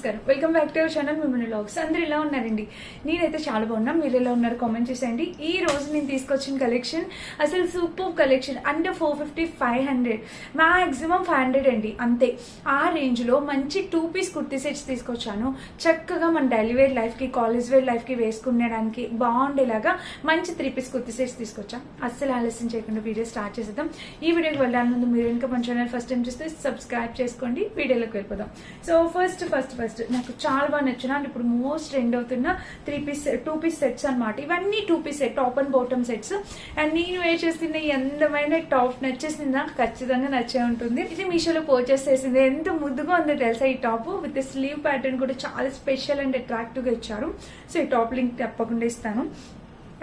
నమస్కారం. Welcome back to our channel మిమ్మల్ని లాగ్స్ అందరు ఎలా ఉన్నారండి? నేనైతే చాలా బాగున్నా మీరు ఎలా ఉన్నారు? కామెంట్ చేసేయండి. ఈ రోజు నేను తీసుకొచ్చిన కలెక్షన్ అసలు సూపర్ కలెక్షన్ అంటే four fifty five hundred maximum five hundred అండి అంతే. ఆ రేంజ్లో మంచి టూ పీస్ కుర్తీ సెట్స్ తీసుకొచ్చాను. చక్కగా మన డైలీ వేర్ లైఫ్కి కాలేజ్ వేర్ లైఫ్కి వేసుకునేడానికి బాగుండేలాగా మంచి త్రీ పీస్ కుర్తీ సెట్స్ తీసుకొచ్చాం. అస్సలు ఆలస్యం చేయకుండా వీడియో స్టార్ట్ చేసేద్దాం. ఈ వీడియోకి వెళ్ళాలి ముందు మీరు ఇంకా మన ఛానల్ ఫస్ట్ టైం చూస్తే సబ్స్క్రైబ్ చేసుకోండి. వీడియోలోకి వెళ్ళిపోదాం. సో ఫస్ట్ ఫస్ట్ ఫస్ట్ నాకు చాలా బాగా నచ్చిన అంటే ఇప్పుడు మోస్ట్ ట్రెండ్ అవుతున్న three piece two piece sets అనమాట ఇవన్నీ two piece set top and bottom sets and నేను వేర్ చేస్తున్న ఈ అందమైన టాప్ నచ్చేసింది నాకు ఖచ్చితంగా నచ్చే ఉంటుంది. ఇది మీషోలో పర్చేస్ చేసింది. ఎంత ముద్దుగా ఉందో తెలుసా ఈ టాప్ విత్ స్లీవ్ ప్యాటర్న్ కూడా చాలా స్పెషల్ అండ్ అట్రాక్టివ్గా ఇచ్చారు. సో ఈ టాప్ లింక్ తప్పకుండా ఇస్తాను.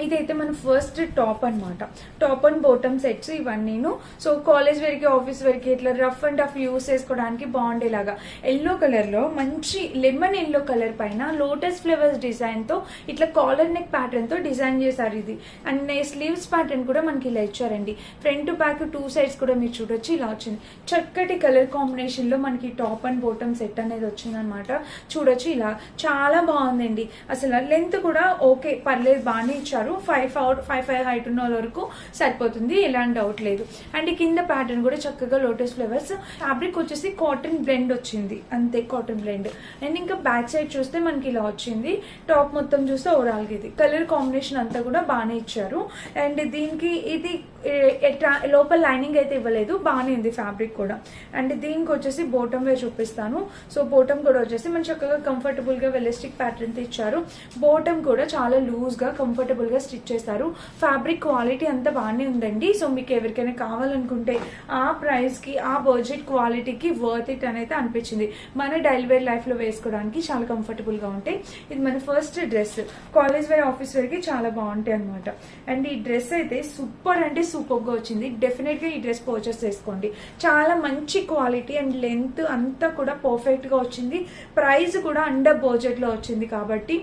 ఇదైతే మన ఫస్ట్ టాప్ అన్నమాట. టాప్ అండ్ బాటమ్ సెట్స్ ఇవన్నీను సో కాలేజ్ వరకు ఆఫీస్ వరకు ఇట్లా రఫ్ అండ్ టఫ్ యూస్ చేసుకోవడానికి బాగుండేలాగా ఎల్లో కలర్లో మంచి లెమన్ ఎల్లో కలర్ పైన లోటస్ ఫ్లేవర్స్ డిజైన్తో ఇట్లా కాలర్ నెక్ ప్యాటర్న్తో డిజైన్ చేశారు ఇది. అండ్ స్లీవ్స్ ప్యాటర్న్ కూడా మనకి ఇలా ఇచ్చారండి. ఫ్రంట్ బ్యాక్ టూ సైడ్స్ కూడా మీరు చూడొచ్చు ఇలా వచ్చింది. చక్కటి కలర్ కాంబినేషన్లో మనకి టాప్ అండ్ బాటమ్ సెట్ అనేది వచ్చిందనమాట చూడొచ్చు ఇలా. చాలా బాగుందండి. అసలు లెంత్ కూడా ఓకే పర్లేదు బాగానే ఇచ్చారు. Five four five five height ఉన్న వరకు సరిపోతుంది ఎలాంటి డౌట్ లేదు. అండ్ కింద ప్యాటర్న్ కూడా చక్కగా లోటస్ ఫ్లేవర్స్ ఫ్యాబ్రిక్ వచ్చేసి కాటన్ బ్లెండ్ వచ్చింది. అంతే కాటన్ బ్లెండ్ అండ్ ఇంకా బ్యాక్ సైడ్ చూస్తే మనకి ఇలా వచ్చింది. టాప్ మొత్తం చూస్తే ఓవరాల్గా ఇది. కలర్ కాంబినేషన్ అంతా కూడా బాగానే ఇచ్చారు. అండ్ దీనికి ఇది ఎట్లా లోపల లైనింగ్ అయితే ఇవ్వలేదు బాగానే ఉంది ఫ్యాబ్రిక్ కూడా. అండ్ దీనికి వచ్చేసి బోటం వేర్ చూపిస్తాను. సో బోటం కూడా వచ్చేసి మంచి చక్కగా కంఫర్టబుల్గా వెలిస్టిక్ ప్యాటర్న్తో ఇచ్చారు బోటం కూడా చాలా లూజ్గా కంఫర్టబుల్గా స్టిచ్ చేస్తారు. ఫ్యాబ్రిక్ క్వాలిటీ అంతా బాగానే ఉందండి. సో మీకు ఎవరికైనా కావాలనుకుంటే ఆ ప్రైస్కి ఆ బడ్జెట్ క్వాలిటీకి వర్త్ ఇట్ అనేది అనిపించింది. మన డైలీ వేర్ లైఫ్లో వేసుకోవడానికి చాలా కంఫర్టబుల్గా ఉంటాయి. ఇది మన first dress college wear office వేర్కి చాలా బాగుంటాయి అనమాట అండ్ ఈ డ్రెస్ అయితే సూపర్ అంటే సూపర్గా వచ్చింది. డెఫినెట్గా ఈ డ్రెస్ పర్చేస్ చేసుకోండి. చాలా మంచి క్వాలిటీ అండ్ లెంత్ అంతా కూడా పర్ఫెక్ట్గా వచ్చింది. ప్రైస్ కూడా అండర్ బడ్జెట్లో వచ్చింది కాబట్టి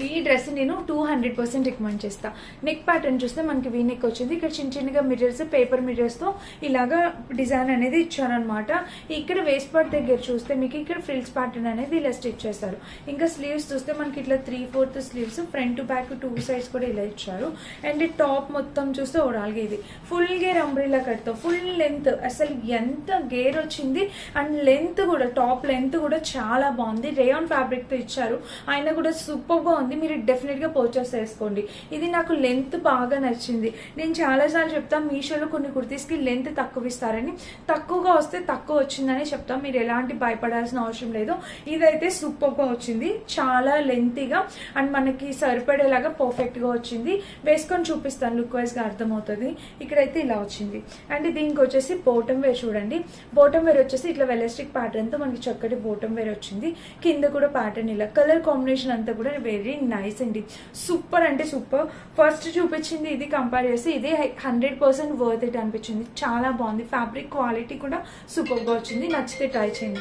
ఈ డ్రెస్ నేను టూ హండ్రెడ్ పర్సెంట్ రికమెండ్ చేస్తా. నెక్ ప్యాటర్న్ చూస్తే మనకి వీ నెక్ వచ్చింది. ఇక్కడ చిన్న చిన్నగా మిర్రర్స్ పేపర్ మిర్రర్స్తో ఇలాగా డిజైన్ అనేది ఇచ్చారనమాట ఇక్కడ వేస్ట్ పార్ట్ దగ్గర చూస్తే మీకు ఇక్కడ ఫ్రిల్స్ ప్యాటర్న్ అనేది ఇలా స్టిచ్ చేస్తారు. ఇంకా స్లీవ్స్ చూస్తే మనకి ఇట్లా three fourth sleeves front back two sides కూడా ఇలా ఇచ్చారు. అండ్ టాప్ మొత్తం చూస్తే ఓవరాల్గా ఇది. ఫుల్ గేర్ అంబ్రిలా కట్తో ఫుల్ లెంత్ అసలు ఎంత గేర్ వచ్చింది. అండ్ లెంత్ కూడా టాప్ లెంత్ కూడా చాలా బాగుంది. రేయాన్ ఫ్యాబ్రిక్తో ఇచ్చారు. ఆయన కూడా సూపర్గా ఉంది మీరు డెఫినెట్గా పర్చేస్ చేసుకోండి. ఇది నాకు లెంత్ బాగా నచ్చింది. నేను చాలా సార్లు చెప్తాను మీషోలో కొన్ని కుర్తీస్కి లెంత్ తక్కువ ఇస్తారని. తక్కువగా వస్తే తక్కువ వచ్చిందని చెప్తాం మీరు ఎలాంటి భయపడాల్సిన అవసరం లేదు. ఇదైతే సూపర్గా వచ్చింది చాలా లెంతీగా అండ్ మనకి సరిపడేలాగా పర్ఫెక్ట్గా వచ్చింది. వేసుకొని చూపిస్తాను లుక్ వైజ్గా అర్థమవుతుంది. ఇక్కడైతే ఇలా వచ్చింది. అండ్ దీనికి వచ్చేసి బోటం వేర్ చూడండి. బోటం వేర్ వచ్చేసి ఇట్లా వెలస్టిక్ ప్యాటర్న్తో మనకి చక్కటి బోటం వేర్ వచ్చింది. కింద కూడా ప్యాటర్న్ ఇలా. కలర్ కాంబినేషన్ అంతా కూడా వెరీ నైస్ అండి. సూపర్ అంటే సూపర్. ఫస్ట్ చూపించింది ఇది కంపేర్ చేసి ఇది హండ్రెడ్ పర్సెంట్ వర్త్ ఇట్ అనిపించింది. చాలా బాగుంది. ఫ్యాబ్రిక్ క్వాలిటీ కూడా సూపర్గా వచ్చింది. నచ్చితే ట్రై చేయండి.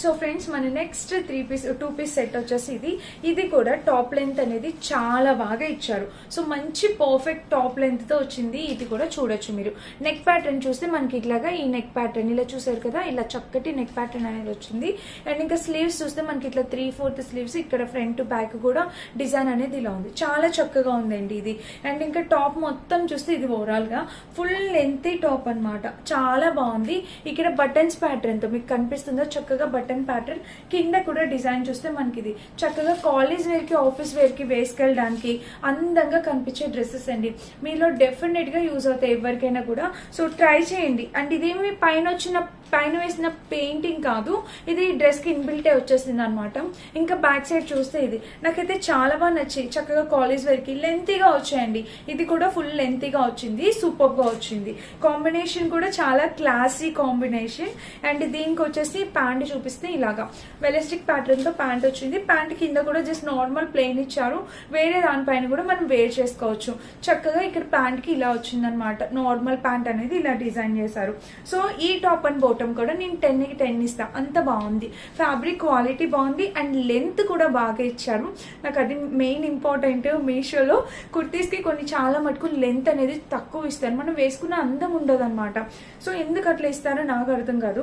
సో ఫ్రెండ్స్ మన next three piece two piece set వచ్చేసి ఇది. ఇది కూడా టాప్ లెంత్ అనేది చాలా బాగా ఇచ్చారు. సో మంచి పర్ఫెక్ట్ టాప్ లెంత్తో వచ్చింది. ఇది కూడా చూడొచ్చు మీరు. నెక్ ప్యాటర్న్ చూస్తే మనకి ఇట్లాగా ఈ నెక్ ప్యాటర్న్ ఇలా చూసారు కదా ఇలా చక్కటి నెక్ ప్యాటర్న్ అనేది వచ్చింది. అండ్ ఇంకా స్లీవ్స్ చూస్తే మనకి ఇట్లా త్రీ ఫోర్త్ స్లీవ్స్ ఇక్కడ ఫ్రంట్ బ్యాక్ కూడా డిజైన్ అనేది ఇలా ఉంది. చాలా చక్కగా ఉందండి ఇది. అండ్ ఇంకా టాప్ మొత్తం చూస్తే ఇది ఓవరాల్గా ఫుల్ లెంత్ టాప్ అన్నమాట. చాలా బాగుంది. ఇక్కడ బటన్స్ ప్యాటర్న్తో మీకు కనిపిస్తుందో చక్కగా బటన్ ప్యాటర్న్ కింద కూడా డిజైన్ చూస్తే మనకి ఇది చక్కగా కాలేజ్ వేర్కి ఆఫీస్ వేర్కి వేసుకెళ్ళడానికి అందంగా కనిపించే డ్రెస్సెస్ అండి. మీలో డెఫినెట్గా యూజ్ అవుతాయి ఎవరికైనా కూడా. సో ట్రై చేయండి. అండ్ ఇదేమి పైన వచ్చిన పైన వేసిన పెయింటింగ్ కాదు. ఇది డ్రెస్కి ఇన్బిల్టే వచ్చేసింది అనమాట ఇంకా బ్యాక్ సైడ్ చూస్తే ఇది. నాకైతే చాలా బాగా నచ్చి చక్కగా కాలేజ్ వేర్కి లెంతీగా వచ్చాయండి. ఇది కూడా ఫుల్ లెంతీగా వచ్చింది. సూపర్గా వచ్చింది. కాంబినేషన్ కూడా చాలా క్లాసీ కాంబినేషన్ అండ్ దీనికి వచ్చేసి ప్యాంట్ కనిపిస్తే ఇలాగా. వెలస్టిక్ ప్యాటర్న్తో ప్యాంట్ వచ్చింది. ప్యాంట్ కింద కూడా జస్ట్ నార్మల్ ప్లెయిన్ ఇచ్చారు. వేరే దానిపైన కూడా మనం వేర్ చేసుకోవచ్చు. చక్కగా ఇక్కడ ప్యాంట్కి ఇలా వచ్చింది అనమాట నార్మల్ ప్యాంట్ అనేది ఇలా డిజైన్ చేశారు. సో ఈ టాప్ అండ్ బోటం కూడా నేను టెన్కి టెన్ ఇస్తాను అంత బాగుంది. ఫ్యాబ్రిక్ క్వాలిటీ బాగుంది. అండ్ లెంత్ కూడా బాగా ఇచ్చారు. నాకు అది మెయిన్ ఇంపార్టెంట్ మీషోలో కుర్తీస్కి కొన్ని చాలా మటుకు లెంత్ అనేది తక్కువ ఇస్తారు. మనం వేసుకున్న అందం ఉండదు సో ఎందుకు అట్లా ఇస్తారో నాకు అర్థం కాదు.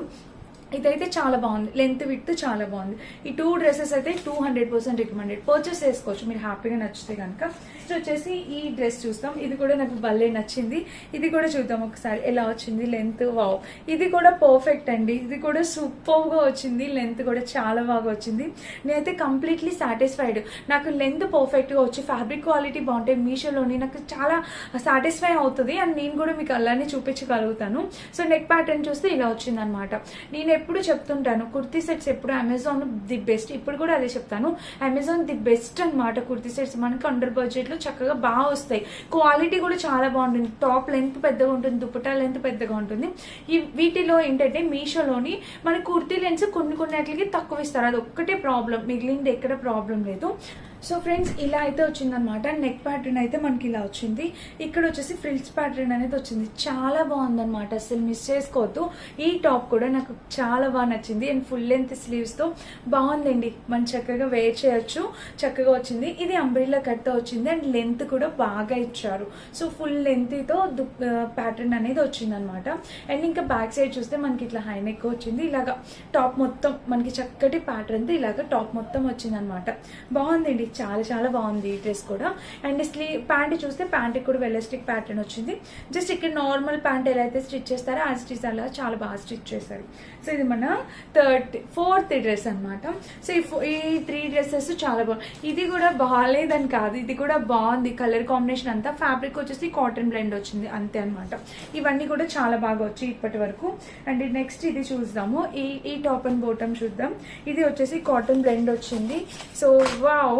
ఇదైతే చాలా బాగుంది. లెంత్ విత్ చాలా బాగుంది. ఈ టూ డ్రెస్సెస్ అయితే two hundred percent recommended purchase చేసుకోవచ్చు. మీరు హ్యాపీగా నచ్చితే కనుక నెక్స్ట్ వచ్చేసి ఈ డ్రెస్ చూస్తాం. ఇది కూడా నాకు భలే నచ్చింది. ఇది కూడా చూద్దాం ఒకసారి. ఎలా వచ్చింది? లెంత్ వావ్ ఇది కూడా పర్ఫెక్ట్ అండి. ఇది కూడా సూపర్గా వచ్చింది. లెంత్ కూడా చాలా బాగా వచ్చింది. నేనైతే కంప్లీట్లీ సాటిస్ఫైడ్ నాకు లెంత్ పర్ఫెక్ట్గా వచ్చి ఫ్యాబ్రిక్ క్వాలిటీ బాగుంటాయి. మీషోలోని నాకు చాలా సాటిస్ఫై అవుతుంది. అండ్ నేను కూడా మీకు అలానే చూపించగలుగుతాను. సో నెక్ ప్యాటర్న్ చూస్తే ఇలా వచ్చింది అనమాట నేను ఎప్పుడు చెప్తుంటాను కుర్తీ సెట్స్ ఎప్పుడు అమెజాన్ ది బెస్ట్ ఇప్పుడు కూడా అదే చెప్తాను. అమెజాన్ ది బెస్ట్ అనమాట కుర్తీ సెట్స్. మనకి అండర్ బడ్జెట్లో చక్కగా బాగా వస్తాయి. క్వాలిటీ కూడా చాలా బాగుంటుంది. టాప్ లెంత్ పెద్దగా ఉంటుంది దుప్పటా లెంత్ పెద్దగా ఉంటుంది. ఈ వీటిలో ఏంటంటే మీషోలోని మన కుర్తీ లెన్స్ కొన్ని కొన్ని వాటికి తక్కువ ఇస్తారు. అది ఒక్కటే ప్రాబ్లం మిగిలింది ఎక్కడ ప్రాబ్లం లేదు. సో ఫ్రెండ్స్ ఇలా అయితే వచ్చిందనమాట నెక్ ప్యాటర్న్ అయితే మనకి ఇలా వచ్చింది. ఇక్కడ వచ్చేసి ఫ్రిల్స్ ప్యాటర్న్ అనేది వచ్చింది. చాలా బాగుందనమాట అసలు మిస్ చేసుకోవద్దు. ఈ టాప్ కూడా నాకు చాలా బాగా నచ్చింది. అండ్ ఫుల్ లెంత్ స్లీవ్స్తో బాగుందండి. మనం చక్కగా వేర్ చేయొచ్చు. చక్కగా వచ్చింది. ఇది అంబ్రిల్లా కట్తో వచ్చింది. అండ్ లెంత్ కూడా బాగా ఇచ్చారు. సో ఫుల్ లెంత్తో ప్యాటర్న్ అనేది వచ్చింది అనమాట అండ్ ఇంకా బ్యాక్ సైడ్ చూస్తే మనకి ఇట్లా హై నెక్ వచ్చింది. ఇలాగా టాప్ మొత్తం మనకి చక్కటి ప్యాటర్న్తో ఇలాగా టాప్ మొత్తం వచ్చింది అనమాట బాగుందండి. చాలా చాలా బాగుంది ఈ డ్రెస్ కూడా. అండ్ స్లీ ప్యాంట్ చూస్తే ప్యాంట్కి కూడా వెల్లస్టిక్ ప్యాటర్న్ వచ్చింది. జస్ట్ ఇక్కడ నార్మల్ ప్యాంట్ ఎలా అయితే స్టిచ్ చేస్తారో ఆ స్టిచ్ అలా చాలా బాగా స్టిచ్ చేశారు. సో ఇది మన థర్డ్ ఫోర్త్ డ్రెస్ అనమాట సో ఈ ఈ త్రీ డ్రెస్సెస్ చాలా బాగుంది ఇది కూడా బాగాలేదని కాదు ఇది కూడా బాగుంది. కలర్ కాంబినేషన్ అంతా ఫ్యాబ్రిక్ వచ్చేసి కాటన్ బ్లెండ్ వచ్చింది అంతే అనమాట ఇవన్నీ కూడా చాలా బాగా వచ్చాయి ఇప్పటి వరకు. అండ్ నెక్స్ట్ ఇది చూద్దాము. ఈ ఈ టాప్ అండ్ బోటమ్ చూద్దాం. ఇది వచ్చేసి కాటన్ బ్లెండ్ వచ్చింది. So wow!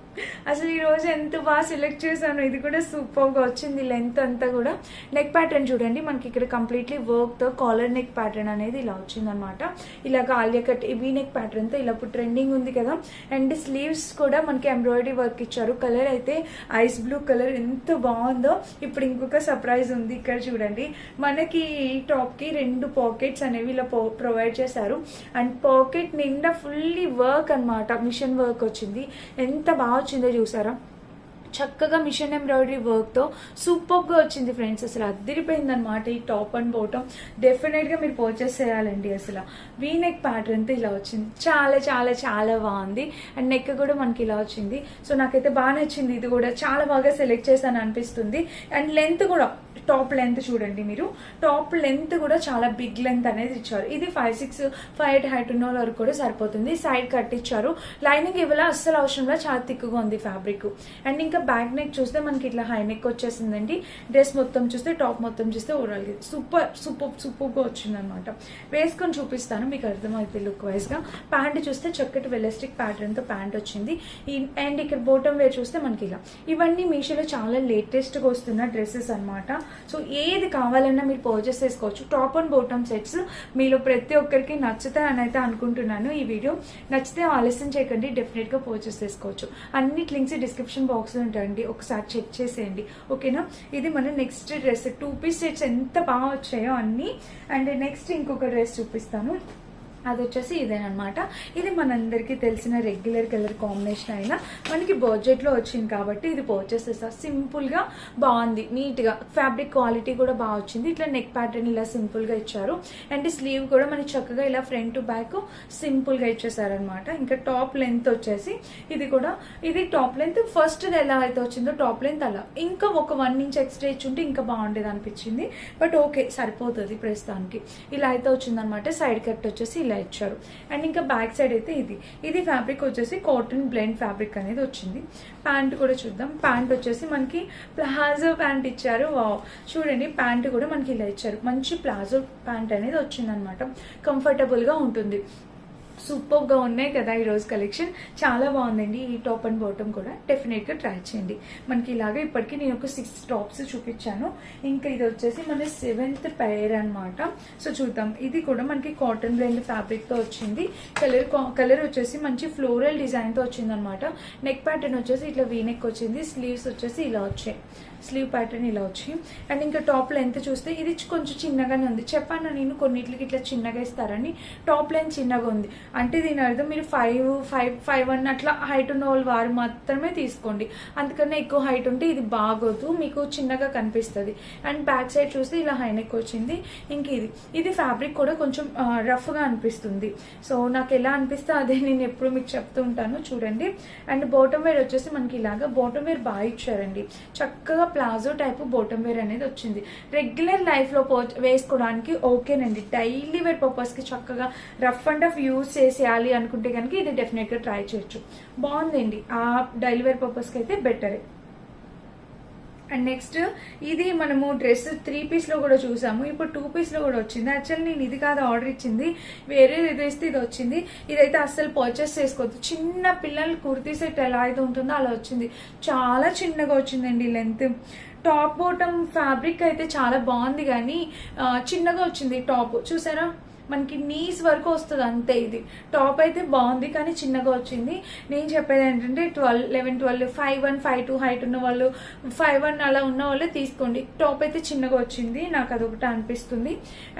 అసలు ఈరోజు ఎంత బాగా సెలెక్ట్ చేశాను ఇది కూడా సూపర్గా వచ్చింది లెంత్ అంతా కూడా. నెక్ ప్యాటర్న్ చూడండి మనకి ఇక్కడ కంప్లీట్లీ వర్క్తో కాలర్ నెక్ ప్యాటర్న్ అనేది ఇలా వచ్చింది అనమాట ఇలాగ ఆలియా కట్ నెక్ ప్యాటర్న్తో ఇలా ఇప్పుడు ట్రెండింగ్ ఉంది కదా. అండ్ స్లీవ్స్ కూడా మనకి ఎంబ్రాయిడరీ వర్క్ ఇచ్చారు. కలర్ అయితే ఐస్ బ్లూ కలర్ ఎంత బాగుందో. ఇప్పుడు ఇంకొక సర్ప్రైజ్ ఉంది ఇక్కడ చూడండి. మనకి ఈ రెండు పాకెట్స్ అనేవి ఇలా ప్రొవైడ్ చేశారు. అండ్ పాకెట్ నిండా ఫుల్లీ వర్క్ అన్నమాట. మిషన్ వర్క్ వచ్చింది. ఎంత బాగా వచ్చిందో చూసారా? చక్కగా మిషన్ ఎంబ్రాయిడరీ వర్క్తో సూపర్గా వచ్చింది ఫ్రెండ్స్ అసలు అద్దరిపోయింది అనమాట ఈ టాప్ అండ్ బాటమ్ డెఫినెట్గా మీరు పర్చేస్ చేయాలండి అసలు. వీ నెక్ ప్యాటర్న్తో ఇలా వచ్చింది. చాలా చాలా చాలా బాగుంది. అండ్ నెక్ కూడా మనకి ఇలా వచ్చింది. సో నాకైతే బాగా నచ్చింది. ఇది కూడా చాలా బాగా సెలెక్ట్ చేశాను అనిపిస్తుంది. అండ్ లెంత్ కూడా టాప్ లెంత్ చూడండి మీరు. టాప్ లెంత్ కూడా చాలా బిగ్ లెంత్ అనేది ఇచ్చారు. ఇది five six five eight height ఉన్న వరకు కూడా సరిపోతుంది. సైడ్ కట్టించారు లైనింగ్ ఇవ్వాల? అస్సలు అవసరం లేదు. చాలా తిక్కుగా ఉంది ఫ్యాబ్రిక్ అండ్ ఇంకా బ్యాక్ నెక్ చూస్తే మనకి ఇట్లా హై నెక్ వచ్చేసిందండి. డ్రెస్ మొత్తం చూస్తే టాప్ మొత్తం చూస్తే ఓవరాల్ సూపర్ సూపర్ సూపర్గా వచ్చిందనమాట వేసుకొని చూపిస్తాను మీకు అర్థమైతే లుక్ వైజ్గా ప్యాంట్ చూస్తే చక్కటి వెలస్టిక్ ప్యాటర్న్తో ప్యాంట్ వచ్చింది. అండ్ ఇక్కడ బోటం వేర్ చూస్తే మనకి ఇలా. ఇవన్నీ మీషోలో చాలా లేటెస్ట్గా వస్తున్న డ్రెస్సెస్ అన్నమాట. సో ఏది కావాలన్నా మీరు పర్చేస్ చేసుకోవచ్చు. టాప్ అండ్ బోటమ్ సెట్స్ మీలో ప్రతి ఒక్కరికి నచ్చుతాయని అయితే అనుకుంటున్నాను ఈ వీడియో నచ్చితే ఆలస్యం చేయకండి డెఫినెట్గా పర్చేస్ చేసుకోవచ్చు. అన్ని లింక్స్ డిస్క్రిప్షన్ బాక్స్ అండి ఒకసారి చెక్ చేసేయండి. ఓకేనా ఇది మన next dress two piece sets ఎంత బాగా వచ్చాయో అన్ని. అండ్ నెక్స్ట్ ఇంకొక డ్రెస్ చూపిస్తాను. అది వచ్చేసి ఇదేనమాట. ఇది మనందరికీ తెలిసిన రెగ్యులర్ కలర్ కాంబినేషన్ అయినా మనకి బడ్జెట్లో వచ్చింది కాబట్టి ఇది పర్చేస్ చేస్తా. సింపుల్గా బాగుంది నీట్గా. ఫ్యాబ్రిక్ క్వాలిటీ కూడా బాగా వచ్చింది. ఇట్లా నెక్ ప్యాటర్న్ ఇలా సింపుల్గా ఇచ్చారు. అండ్ స్లీవ్ కూడా మనకి చక్కగా ఇలా ఫ్రంట్ టు బ్యాక్ సింపుల్గా ఇచ్చేసారనమాట. ఇంకా టాప్ లెంత్ వచ్చేసి ఇది కూడా ఇది టాప్ లెంత్ ఫస్ట్ ఎలా అయితే వచ్చిందో టాప్ లెంత్ అలా. ఇంకా ఒక వన్ ఇంచ్ ఎక్స్ట్రా ఇచ్చుంటే ఇంకా బాగుండేది అనిపించింది. బట్ ఓకే సరిపోతుంది ప్రస్తుతానికి. ఇలా అయితే వచ్చిందనమాట. సైడ్ కట్ వచ్చేసి ఇలా ఇచ్చారు. అండ్ ఇంకా బ్యాక్ సైడ్ అయితే ఇది. ఇది ఫ్యాబ్రిక్ వచ్చేసి కాటన్ బ్లెండ్ ఫ్యాబ్రిక్ అనేది వచ్చింది. ప్యాంట్ కూడా చూద్దాం. ప్యాంట్ వచ్చేసి మనకి ప్లాజో ప్యాంట్ ఇచ్చారు. వావ్. చూడండి ప్యాంట్ కూడా మనకి ఇలా ఇచ్చారు. మంచి ప్లాజో ప్యాంట్ అనేది వచ్చిందనమాట. కంఫర్టబుల్గా ఉంటుంది. సూపర్గా ఉన్నాయి కదా ఈ రోజు కలెక్షన్. చాలా బాగుందండి ఈ టాప్ అండ్ బాటమ్ కూడా. డెఫినెట్గా ట్రై చేయండి. మనకి ఇలాగే ఇప్పటికీ నేను ఒక సిక్స్ టాప్స్ చూపించాను. ఇంకా ఇది వచ్చేసి మన సెవెంత్ పేర్ అనమాట సో చూద్దాం. ఇది కూడా మనకి కాటన్ బ్లెండ్ ఫ్యాబ్రిక్తో వచ్చింది. కలర్ కలర్ వచ్చేసి మంచి ఫ్లోరల్ డిజైన్తో వచ్చింది అనమాట నెక్ ప్యాటర్న్ వచ్చేసి ఇట్లా వీ నెక్ వచ్చింది. స్లీవ్స్ వచ్చేసి ఇలా వచ్చాయి. స్లీవ్ ప్యాటర్న్ ఇలా వచ్చి అండ్ ఇంకా టాప్ లెంత్ చూస్తే ఇది కొంచెం చిన్నగానే ఉంది. చెప్పాను నేను కొన్నిట్లకి ఇట్లా చిన్నగా ఇస్తారని. టాప్ లెంత్ చిన్నగా ఉంది. అంటే దీని అర్థం మీరు ఫైవ్ ఫైవ్ ఫైవ్ వన్ అట్లా హైట్ ఉన్న వాళ్ళు వారు మాత్రమే తీసుకోండి. అందుకనే ఎక్కువ హైట్ ఉంటే ఇది బాగోదు మీకు చిన్నగా కనిపిస్తుంది. అండ్ బ్యాక్ సైడ్ చూస్తే ఇలా హై నెక్ వచ్చింది. ఇంక ఇది ఇది ఫ్యాబ్రిక్ కూడా కొంచెం రఫ్గా అనిపిస్తుంది. సో నాకు ఎలా అనిపిస్తే అదే నేను ఎప్పుడు మీకు చెప్తూ ఉంటాను చూడండి. అండ్ బోటమ్ వేర్ వచ్చేసి మనకి ఇలాగా బోటమ్ వేర్ బాగా ఇచ్చారండి. చక్కగా ప్లాజో టైప్ బోటమ్ వేర్ అనేది వచ్చింది. రెగ్యులర్ లైఫ్లో పో వేసుకోవడానికి ఓకేనండి. డైలీ వేర్ పర్పస్కి చక్కగా రఫ్ అండ్ రఫ్ చేసేయాలి అనుకుంటే కనుక ఇది డెఫినెట్గా ట్రై చేయొచ్చు. బాగుందండి. ఆ డైలీ పర్పస్కి అయితే బెటరే అండ్ నెక్స్ట్ ఇది మనము డ్రెస్ త్రీ పీస్లో కూడా చూసాము. ఇప్పుడు టూ పీస్లో కూడా వచ్చింది. యాక్చువల్లీ నేను ఇది కాదు ఆర్డర్ ఇచ్చింది. వేరే ఇది ఇస్తే ఇది వచ్చింది. ఇదైతే అస్సలు పర్చేస్ చేసుకోవద్దు. చిన్న పిల్లలు కుర్తీ సెట్ ఎలా అయితే ఉంటుందో అలా వచ్చింది. చాలా చిన్నగా వచ్చిందండి లెంత్ టాప్ బాటమ్ ఫ్యాబ్రిక్ అయితే చాలా బాగుంది కానీ చిన్నగా వచ్చింది టాప్ చూసారా? మనకి నీస్ వరకు వస్తుంది అంతే ఇది. టాప్ అయితే బాగుంది కానీ చిన్నగా వచ్చింది. నేను చెప్పేది ఏంటంటే twelve eleven twelve five one five two height ఉన్న వాళ్ళు ఫైవ్ వన్ అలా ఉన్న వాళ్ళే తీసుకోండి. టాప్ అయితే చిన్నగా వచ్చింది నాకు అదొకటి అనిపిస్తుంది.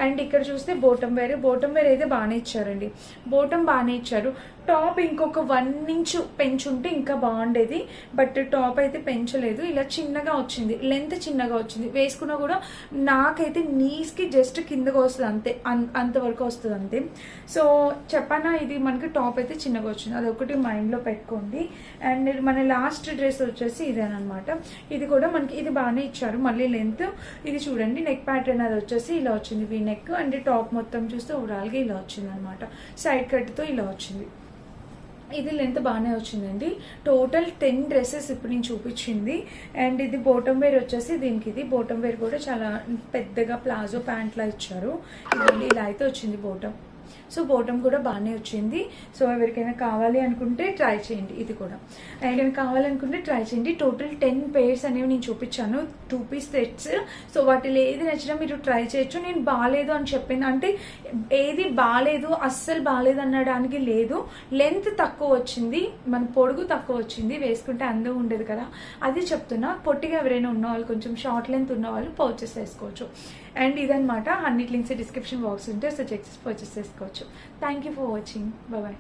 అండ్ ఇక్కడ చూస్తే బోటం వేర్ బోటం వేర్ అయితే బాగానే ఇచ్చారండి. బోటం బాగానే ఇచ్చారు. టాప్ ఇంకొక వన్ ఇంచ్ పెంచుంటే ఇంకా బాగుండేది. బట్ టాప్ అయితే పెంచలేదు. ఇలా చిన్నగా వచ్చింది. లెంత్ చిన్నగా వచ్చింది. వేసుకున్నా కూడా నాకైతే నీస్కి జస్ట్ కిందగా వస్తుంది అంతే. అంతవరకు వస్తుంది అంతే. సో చెప్పనా ఇది మనకి టాప్ అయితే చిన్నగా వచ్చింది. అదొకటి మైండ్లో పెట్టుకోండి. అండ్ మన లాస్ట్ డ్రెస్ వచ్చేసి ఇదేనమాట ఇది కూడా మనకి ఇది బాగానే ఇచ్చారు. మళ్ళీ లెంత్ ఇది చూడండి నెక్ ప్యాటర్న్ అది వచ్చేసి ఇలా వచ్చింది. వీ నెక్ అండ్ టాప్ మొత్తం చూస్తే ఓవరాల్గా ఇలా వచ్చింది అనమాట సైడ్ కట్తో ఇలా వచ్చింది. ఇది లెంత్ బాగానే వచ్చిందండి. టోటల్ టెన్ డ్రెస్సెస్ ఇప్పుడు నేను చూపించింది. అండ్ ఇది బోటం వేర్ వచ్చేసి దీనికి ఇది. బోటం వేర్ కూడా చాలా పెద్దగా ప్లాజో ప్యాంట్లా ఇచ్చారు. ఇదండి ఇలా అయితే వచ్చింది బోటం సో బోటం కూడా బాగానే వచ్చింది. సో ఎవరికైనా కావాలి అనుకుంటే ట్రై చేయండి ఇది కూడా. ఎవరికైనా కావాలనుకుంటే ట్రై చేయండి. టోటల్ టెన్ పేర్స్ అనేవి నేను చూపించాను టూ పీస్ సెట్స్ సో వాటిలో ఏది నచ్చినా మీరు ట్రై చేయొచ్చు. నేను బాగాలేదు అని చెప్పింది అంటే ఏది బాగాలేదు అస్సలు బాగాలేదు అనడానికి లేదు. లెంత్ తక్కువ వచ్చింది మన పొడుగు తక్కువ వచ్చింది వేసుకుంటే అందం ఉండేది కదా. అది చెప్తున్నా పొట్టిగా ఎవరైనా ఉన్నవాళ్ళు కొంచెం షార్ట్ లెంత్ ఉన్న వాళ్ళు పర్చేస్ చేసుకోవచ్చు. అండ్ ఇదనమాట అన్నిటి లింక్స్ డిస్క్రిప్షన్ బాక్స్ ఉంటే సో చెక్ చేసి పర్చేస్ చేసుకోవచ్చు. Thank you for watching bye